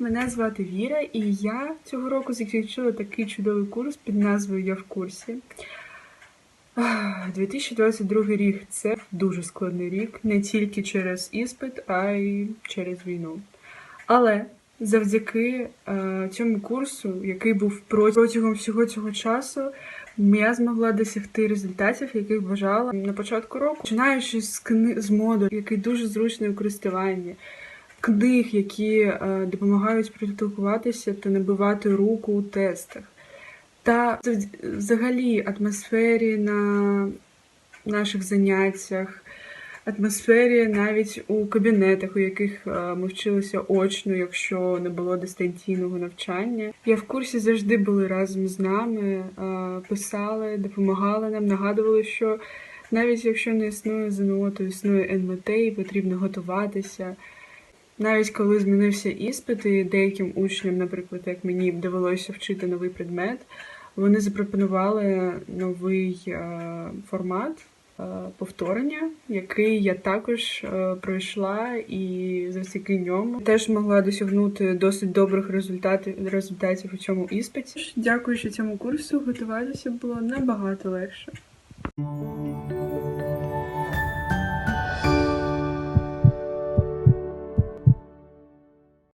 мене звати Віра, і я цього року закінчила такий чудовий курс під назвою Я в курсі. 2022 рік це дуже складний рік, не тільки через іспит, а й через війну. Але завдяки е, цьому курсу, який був протягом всього цього часу, я змогла досягти результатів, яких бажала на початку року, починаючи з кни... з модулю, який дуже зручний у користуванні, книг, які е, допомагають спілкуватися та набивати руку у тестах, та взагалі атмосфері на наших заняттях, атмосфері навіть у кабінетах, у яких е, ми вчилися очно, якщо не було дистанційного навчання. Я в курсі завжди були разом з нами, е, писали, допомагали нам, нагадували, що навіть якщо не існує ЗНО, то існує НМТ і потрібно готуватися. Навіть коли змінився іспит, і деяким учням, наприклад, як мені довелося вчити новий предмет, вони запропонували новий е, формат е, повторення, який я також е, пройшла, і завдяки ньому теж могла досягнути досить добрих результатів результатів у цьому іспиті. Дякуючи цьому курсу, готуватися було набагато легше.